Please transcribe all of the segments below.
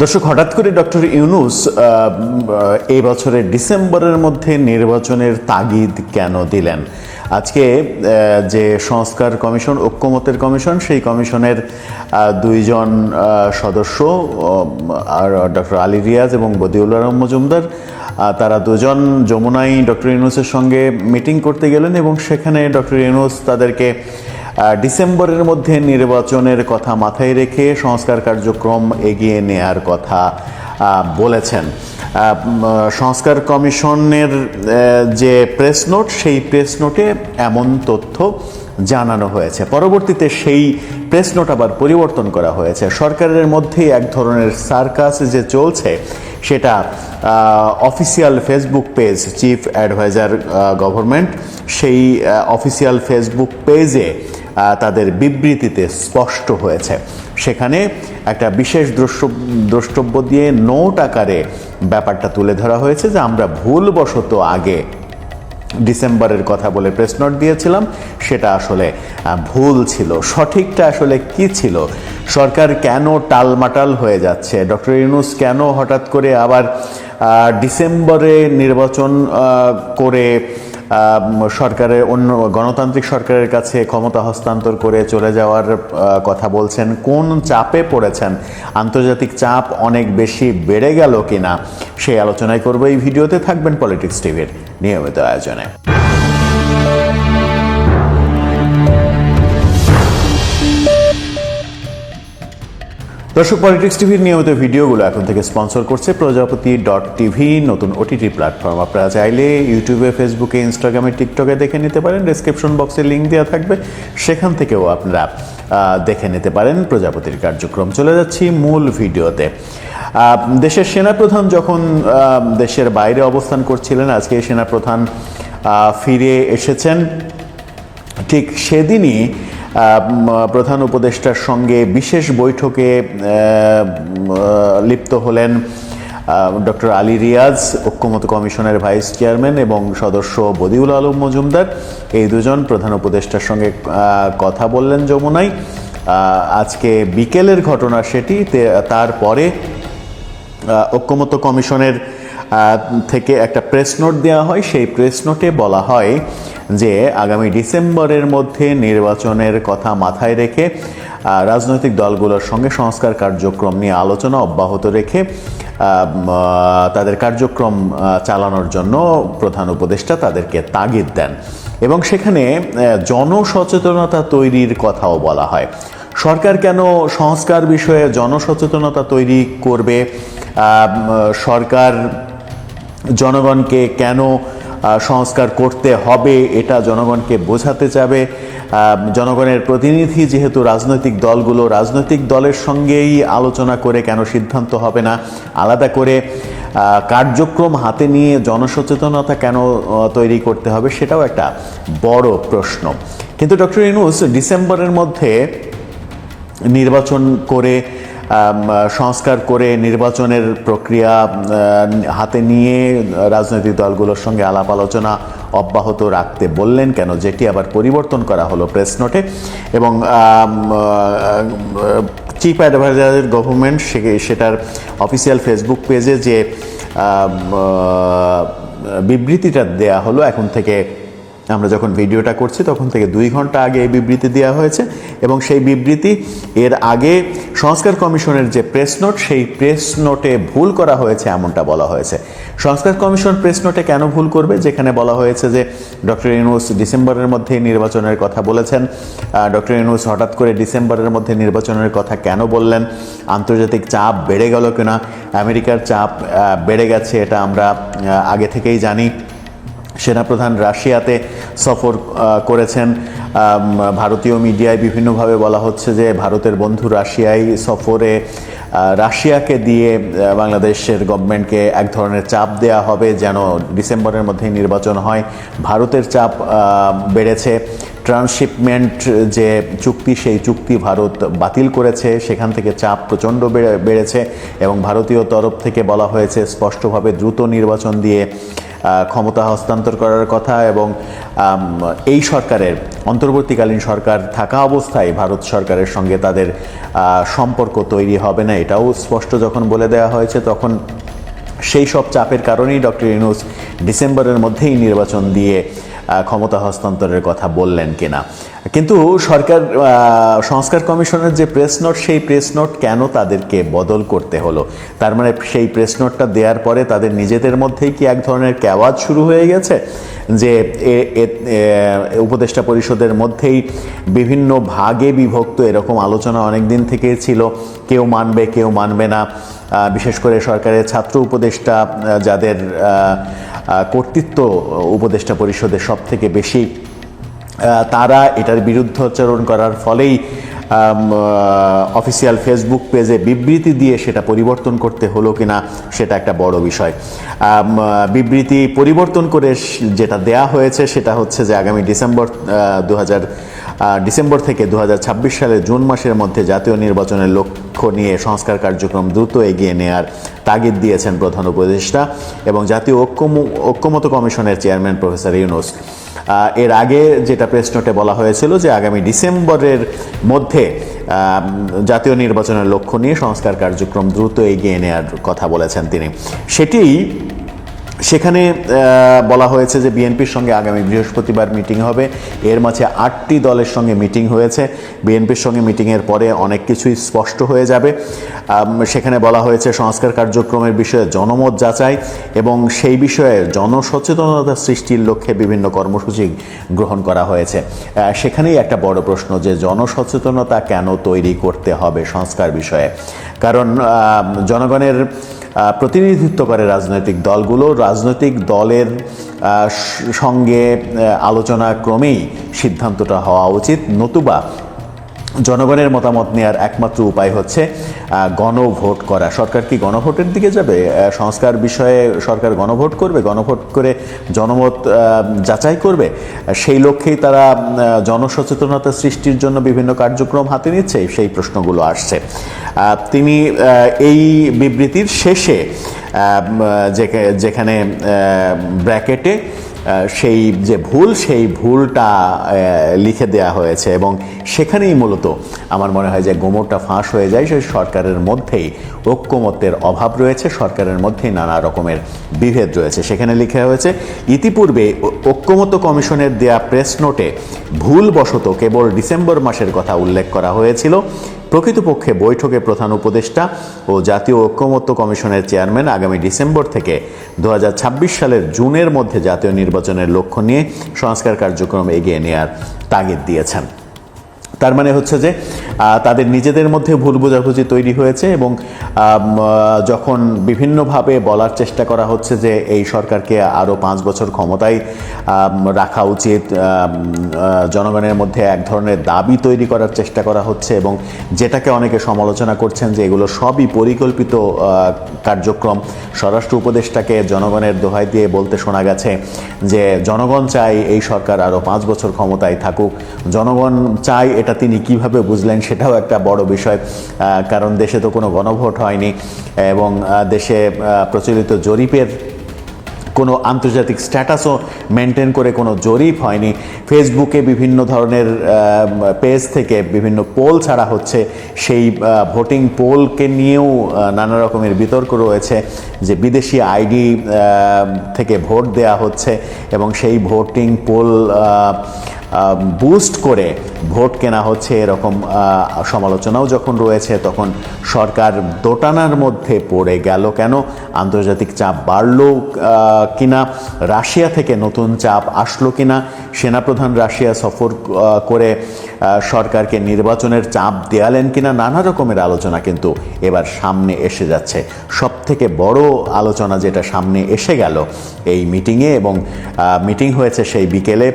দর্শক, হঠাৎ করে ডক্টর ইউনুস এই বছরের ডিসেম্বরের মধ্যে নির্বাচনের তাগিদ কেন দিলেন? আজকে যে সংস্কার কমিশন ঐক্যমতের কমিশন, সেই কমিশনের দুইজন সদস্য আর ডক্টর আলী রিয়াজ এবং বদিউল আলম মজুমদার তারা দুজন যমুনাই ডক্টর ইউনুসের সঙ্গে মিটিং করতে গেলেন এবং সেখানে ডক্টর ইউনুস তাদেরকে ডিসেম্বরের মধ্যে নির্বাচনের কথা মাথায় রেখে সংস্কার কার্যক্রম এগিয়ে নেয়ার কথা বলেছেন। সংস্কার কমিশনের যে প্রেস নোট, সেই প্রেস নোটে এমন তথ্য জানানো হয়েছে। পরবর্তীতে সেই প্রেস নোট আবার পরিবর্তন করা হয়েছে। সরকারের মধ্যেই এক ধরনের সার্কাস যে চলছে, সেটা official Facebook page, chief adviser government, সেই অফিসিয়াল ফেসবুক পেজে তাদের বিবৃতিতে স্পষ্ট হয়েছে। সেখানে একটা বিশেষ দ্রষ্ট- দ্রষ্টব্য দিয়ে নোট আকারে ব্যাপারটা তুলে ধরা হয়েছে যে আমরা ভুলবশত আগে ডিসেম্বরের কথা বলে প্রেস নোট দিয়েছিলাম, সেটা আসলে ভুল ছিল। সঠিকটা আসলে কি ছিল? সরকার কেন টালমাটাল হয়ে যাচ্ছে? ডক্টর ইউনুস কেন হঠাৎ করে আবার ডিসেম্বরে নির্বাচন করে সরকারের অন্য গণতান্ত্রিক সরকারের কাছে ক্ষমতা হস্তান্তর করে চলে যাওয়ার কথা বলছেন। কোন চাপে পড়েছেন? আন্তর্জাতিক চাপ অনেক বেশি বেড়ে গেল কিনা? সেই আলোচনায় করব এই ভিডিওতে। থাকবেন পলিটিক্স টিভির নিয়মিত আয়োজনে। দর্শক পলিটিক্স টিভির নিয়মিত ভিডিওগুলো এখন থেকে স্পন্সর করছে প্রজাপতি ডট টিভি নতুন ওটিটি প্ল্যাটফর্ম আপনারা চাইলে ইউটিউবে ফেসবুকে ইনস্টাগ্রামে টিকটকে দেখে নিতে পারেন। ডিসক্রিপশন বক্সে লিঙ্ক দেওয়া থাকবে। সেখান থেকেও আপনারা দেখে নিতে পারেন প্রজাপতির কার্যক্রম। চলে যাচ্ছি মূল ভিডিওতে। দেশের সেনাপ্রধান যখন দেশের বাইরে অবস্থান করছিলেন, আজকে সেনাপ্রধান ফিরে এসেছেন। ঠিক সেদিনই প্রধান উপদেষ্টার সঙ্গে বিশেষ বৈঠকে লিপ্ত হলেন ডক্টর আলী রিয়াজ ঐক্যমত কমিশনের ভাইস চেয়ারম্যান এবং সদস্য বদিউল আলম মজুমদার। এই দুজন প্রধান উপদেষ্টার সঙ্গে কথা বললেন যমুনায়। আজকে বিকেলের ঘটনা সেটি। তারপরে আহ, ঐক্যমত্য কমিশনের থেকে একটা প্রেস নোট দেওয়া হয়। সেই প্রেস নোটে বলা হয় যে, আগামী ডিসেম্বরের মধ্যে নির্বাচনের কথা মাথায় রেখে রাজনৈতিক দলগুলোর সঙ্গে সংস্কার কার্যক্রম নিয়ে আলোচনা অব্যাহত রেখে তাদের কার্যক্রম চালানোর জন্য প্রধান উপদেষ্টা তাদেরকে তাগিদ দেন। এবং সেখানে জনসচেতনতা তৈরির কথাও বলা হয়। সরকার কেন সংস্কার বিষয়ে জনসচেতনতা তৈরি করবে? সরকার জনগণকে কেন সংস্কার করতে হবে এটা জনগণকে বোঝাতে আহ, জনগণের প্রতিনিধি যেহেতু রাজনৈতিক দলগুলো রাজনৈতিক দলের সঙ্গেই আলোচনা করে কেন সিদ্ধান্ত হবে না? আলাদা করে কার্যক্রম হাতে নিয়ে জনসচেতনতা কেন তৈরি করতে হবে সেটাও একটা বড় প্রশ্ন। কিন্তু ডক্টর ইনুস ডিসেম্বরের মধ্যে নির্বাচন করে সংস্কার করে নির্বাচনের প্রক্রিয়া হাতে নিয়ে রাজনৈতিক দলগুলোর সঙ্গে আলাপ আলোচনা অব্যাহত রাখতে বললেন কেন? যেটি আবার পরিবর্তন করা হলো প্রেস নোটে এবং চিফ অ্যাডভাইজার গভর্নমেন্ট সেটার অফিসিয়াল ফেসবুক পেজে যে বিবৃতিটা দেয়া হলো, এখন থেকে আমরা যখন ভিডিওটা করছি, তখন থেকে দুই ঘণ্টা আগে এই বিবৃতি দেওয়া হয়েছে এবং সেই বিবৃতি এর আগে সংস্কার কমিশনের যে প্রেস নোট, সেই প্রেস নোটে ভুল করা হয়েছে এমনটা বলা হয়েছে। সংস্কার কমিশন প্রেস নোটে কেন ভুল করবে? যেখানে বলা হয়েছে যে, ডক্টর ইউনুস ডিসেম্বরের মধ্যে নির্বাচনের কথা বলেছেন। ডক্টর ইউনুস হঠাৎ করে ডিসেম্বরের মধ্যে নির্বাচনের কথা কেন বললেন? আন্তর্জাতিক চাপ বেড়ে গেল কিনা? আমেরিকার চাপ বেড়ে গেছে, এটা আমরা আগে থেকেই জানি। সেনাপ্রধান রাশিয়াতে সফর করেছেন। ভারতীয় মিডিয়ায় বিভিন্নভাবে বলা হচ্ছে যে ভারতের বন্ধু রাশিয়ায় সফরে রাশিয়াকে দিয়ে বাংলাদেশের গভর্নমেন্টকে এক ধরনের চাপ দেয়া হবে যেন ডিসেম্বরের মধ্যেই নির্বাচন হয়। ভারতের চাপ বেড়েছে। ট্রান্সশিপমেন্ট যে চুক্তি, সেই চুক্তি ভারত বাতিল করেছে। সেখান থেকে চাপ প্রচণ্ড বেড়ে- বেড়েছে এবং ভারতীয় তরফ থেকে বলা হয়েছে স্পষ্টভাবে দ্রুত নির্বাচন দিয়ে ক্ষমতা হস্তান্তর করার কথা এবং এই সরকারের অন্তর্বর্তীকালীন সরকার থাকা অবস্থায় ভারত সরকারের সঙ্গে তাদের সম্পর্ক তৈরি হবে না। এটাও স্পষ্ট যখন বলে দেওয়া হয়েছে, তখন সেই সব চাপের কারণেই ডক্টর ইউনুস ডিসেম্বরের মধ্যেই নির্বাচন দিয়ে ক্ষমতা হস্তান্তরের কথা বললেন কিনা। কিন্তু সরকার সংস্কার কমিশনের যে প্রেস নোট, সেই প্রেস নোট কেন তাদেরকে বদল করতে হলো? তার মানে সেই প্রেস নোটটা দেওয়ার পরে তাদের নিজেদের মধ্যেই কি এক ধরনের ক্যাওয়াজ শুরু হয়ে গেছে? যে উপদেষ্টা পরিষদের মধ্যেই বিভিন্ন ভাগে বিভক্ত এরকম আলোচনা অনেক দিন থেকেই ছিল। কেউ মানবে কেউ মানবে না। বিশেষ করে সরকারের ছাত্র উপদেষ্টা যাদের কর্তৃত্ব উপদেষ্টা পরিষদের সব থেকে বেশি তারা এটার বিরুদ্ধাচরণ করার ফলেই অফিসিয়াল ফেসবুক পেজে বিবৃতি দিয়ে সেটা পরিবর্তন করতে হলো কিনা সেটা একটা বড় বিষয়। বিবৃতি পরিবর্তন করে যেটা দেয়া হয়েছে সেটা হচ্ছে যে আগামী ডিসেম্বর দু হাজার ডিসেম্বর থেকে দু হাজার ছাব্বিশ সালের জুন মাসের মধ্যে জাতীয় নির্বাচনের লক্ষ্য নিয়ে সংস্কার কার্যক্রম দ্রুত এগিয়ে নেয়ার তাগিদ দিয়েছেন প্রধান উপদেষ্টা এবং জাতীয় ঐক্যম, ঐক্যমত কমিশনের চেয়ারম্যান প্রফেসর ইউনুস। এর আগে যেটা প্রেস নোটে বলা হয়েছিল যে আগামী ডিসেম্বরের মধ্যে জাতীয় নির্বাচনের লক্ষ্য নিয়ে সংস্কার কার্যক্রম দ্রুত এগিয়ে নেওয়ার কথা বলেছেন তিনি। সেটি সেখানে বলা হয়েছে যে বিএনপির সঙ্গে আগামী বৃহস্পতিবার মিটিং হবে। এর মাঝে আটটি দলের সঙ্গে মিটিং হয়েছে। বিএনপির সঙ্গে মিটিংয়ের পরে অনেক কিছুই স্পষ্ট হয়ে যাবে। সেখানে বলা হয়েছে সংস্কার কার্যক্রমের বিষয়ে জনমত যাচাই এবং সেই বিষয়ে জনসচেতনতা সৃষ্টির লক্ষ্যে বিভিন্ন কর্মসূচি গ্রহণ করা হয়েছে। সেখানেই একটা বড় প্রশ্ন যে জনসচেতনতা কেন তৈরি করতে হবে সংস্কার বিষয়ে? কারণ জনগণের প্রতিনিধিত্ব করে রাজনৈতিক দলগুলো। রাজনৈতিক দলের সঙ্গে আলোচনা ক্রমেই সিদ্ধান্তটা হওয়া উচিত। নতুবা জনগণের মতামত নেওয়ার একমাত্র উপায় হচ্ছে গণভোট করা। সরকার কি গণভোটের দিকে যাবে? সংস্কার বিষয়ে সরকার গণভোট করবে? গণভোট করে জনমত যাচাই করবে? সেই লক্ষ্যেই তারা জনসচেতনতা সৃষ্টির জন্য বিভিন্ন কার্যক্রম হাতে নিচ্ছে, সেই প্রশ্নগুলো আসছে। তিনি এই বিবৃতির শেষে যেখানে ব্র্যাকেটে সেই যে ভুল, সেই ভুলটা লিখে দেয়া হয়েছে এবং সেখানেই মূলত আমার মনে হয় যে গোমরটা ফাঁস হয়ে যায়। সেই সরকারের মধ্যেই ঐক্যমত্যের অভাব রয়েছে, সরকারের মধ্যেই নানা রকমের বিভেদ রয়েছে। সেখানে লিখে হয়েছে, ইতিপূর্বে ঐ- ঐক্যমত্য কমিশনের দেয়া প্রেস নোটে ভুলবশত কেবল ডিসেম্বর মাসের কথা উল্লেখ করা হয়েছিল। প্রকৃতপক্ষে বৈঠকে প্রধান উপদেষ্টা ও জাতীয় ঐক্যমত্য কমিশনের চেয়ারম্যান আগামী ডিসেম্বর থেকে দু হাজার ছাব্বিশ সালের জুনের মধ্যে জাতীয় নির্বাচনের লক্ষ্য নিয়ে সংস্কার কার্যক্রম এগিয়ে নেওয়ার তাগিদ দিয়েছেন। তার মানে হচ্ছে যে তাদের নিজেদের মধ্যে ভুল বোঝাবুঝি তৈরি হয়েছে এবং যখন বিভিন্নভাবে বলার চেষ্টা করা হচ্ছে যে এই সরকারকে আরও পাঁচ বছর ক্ষমতায় রাখা উচিত জনগণের মধ্যে এক ধরনের দাবি তৈরি করার চেষ্টা করা হচ্ছে এবং যেটাকে অনেকে সমালোচনা করছেন যে এগুলো সবই পরিকল্পিত কার্যক্রম। স্বরাষ্ট্র উপদেষ্টাকে জনগণের দোহাই দিয়ে বলতে শোনা গেছে যে, জনগণ চায় এই সরকার আরও পাঁচ বছর ক্ষমতায় থাকুক। জনগণ চায় এটা তিনি কীভাবে বুঝলেন সেটাও একটা বড় বিষয় কারণ দেশে তো কোনো গণভোট হয়নি এবং দেশে প্রচলিত জরিপের কোনো আন্তর্জাতিক স্ট্যাটাসও মেনটেন করে কোনো জরিপ হয়নি। ফেসবুকে বিভিন্ন ধরনের পেজ থেকে বিভিন্ন পোল ছাড়া হচ্ছে সেই ভোটিং পোলকে নিয়েও নানা রকমের বিতর্ক রয়েছে যে বিদেশি আইডি থেকে ভোট দেয়া হচ্ছে এবং সেই ভোটিং পোল বুস্ট করে ভোট কেনা হচ্ছে এরকম সমালোচনাও যখন রয়েছে, তখন সরকার দোটানার মধ্যে পড়ে গেল কেন? আন্তর্জাতিক চাপ বাড়ল কিনা? রাশিয়া থেকে নতুন চাপ আসলো কিনা? সেনাপ্রধান রাশিয়া সফর করে সরকারকে নির্বাচনের চাপ দেয়ালেন কিনা নানা রকমের আলোচনা কিন্তু এবার সামনে এসে যাচ্ছে। সব থেকে বড় আলোচনা যেটা সামনে এসে গেল এই মিটিংয়ে এবং মিটিং হয়েছে সেই বিকেলে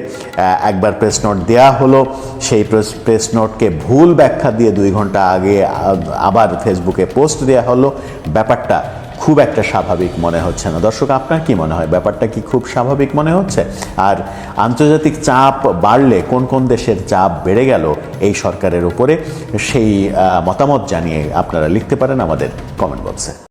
একবার প্রেস নোট দেওয়া হলো। সেই প্রেস নোটকে ভুল ব্যাখ্যা দিয়ে দুই ঘণ্টা আগে আবার ফেসবুকে পোস্ট দেওয়া হলো। ব্যাপারটা খুব একটা স্বাভাবিক মনে হচ্ছে না। দর্শক, আপনার কি মনে হয়? ব্যাপারটা কি খুব স্বাভাবিক মনে হচ্ছে? আর আন্তর্জাতিক চাপ বাড়লে কোন কোন দেশের চাপ বেড়ে গেল এই সরকারের উপরে, সেই মতামত জানিয়ে আপনারা লিখতে পারেন আমাদের কমেন্ট বক্সে